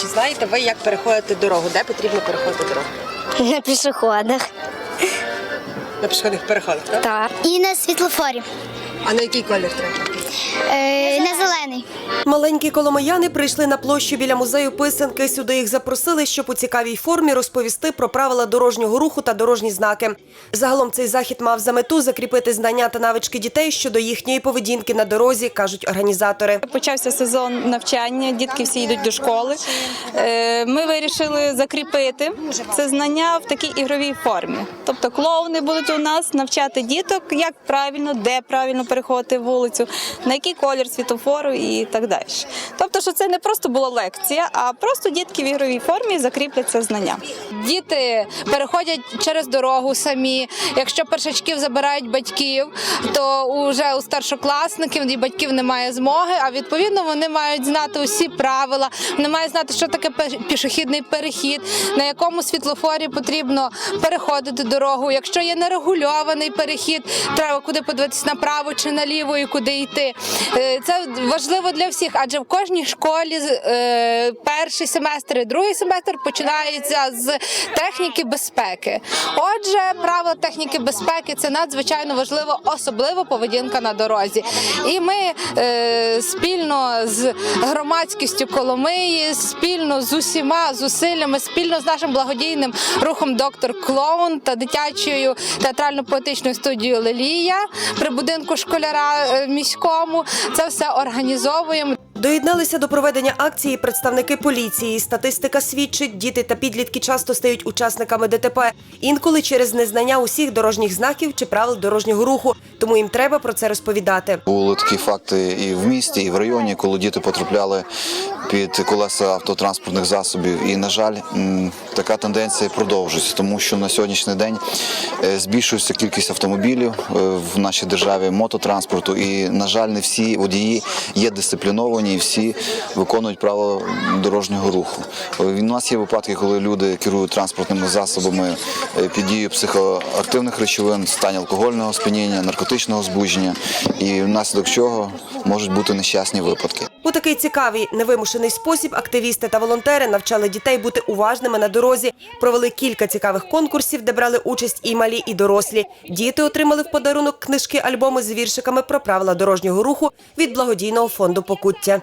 Чи знаєте ви, як переходити дорогу? Де потрібно переходити дорогу? На пішоходах. На пішохідних переходах, так? Так. І на світлофорі. А на який колір треба? Е, на зелений. Маленькі коломияни прийшли на площу біля музею писанки. Сюди їх запросили, щоб у цікавій формі розповісти про правила дорожнього руху та дорожні знаки. Загалом цей захід мав за мету закріпити знання та навички дітей щодо їхньої поведінки на дорозі, кажуть організатори. Почався сезон навчання, дітки всі йдуть до школи. Е, Ми вирішили закріпити це знання в такій ігровій формі. Тобто клоуни будуть у нас навчати діток, як правильно, де правильно переходити вулицю, на який колір світофору і так далі. Тобто, що це не просто була лекція, а просто дітки в ігровій формі закріплять це знання. Діти переходять через дорогу самі. Якщо першачків забирають батьків, то вже у старшокласників і батьків немає змоги. А відповідно вони мають знати усі правила. Вони мають знати, що таке пішохідний перехід, на якому світлофорі потрібно переходити дорогу. Якщо є нерегульований перехід, треба куди подивитися направо чи наліво і куди йти. Е, Це важливо для всіх, адже в кожній школі е, перший семестр і другий семестр починається з техніки безпеки. Отже, правила техніки безпеки це надзвичайно важливо, особливо поведінка на дорозі. І ми е, спільно з громадськістю Коломиї, спільно з усіма зусиллями, спільно з нашим благодійним рухом Доктор Клоун та дитячою театрально-поетичною студією Лелія при будинку школяра е, міському. Це все організовуємо. Доєдналися до проведення акції представники поліції. Статистика свідчить, діти та підлітки часто стають учасниками ДТП. Інколи через незнання усіх дорожніх знаків чи правил дорожнього руху. Тому їм треба про це розповідати. Були такі факти і в місті, і в районі, коли діти потрапляли під колеса автотранспортних засобів. І, на жаль, така тенденція продовжується, тому що на сьогоднішній день е, збільшується кількість автомобілів е, в нашій державі, мототранспорту. І, на жаль, не всі водії є дисципліновані і всі виконують правила дорожнього руху. У нас є випадки, коли люди керують транспортними засобами е, під дією психоактивних речовин, стані алкогольного сп'яніння, наркотичного збудження, і внаслідок чого можуть бути нещасні випадки. У такий цікавий невимушений спосіб активісти та волонтери навчали дітей бути уважними на дорозі. Провели кілька цікавих конкурсів, де брали участь і малі, і дорослі. Діти отримали в подарунок книжки, альбоми з віршиками про правила дорожнього руху від благодійного фонду Покуття.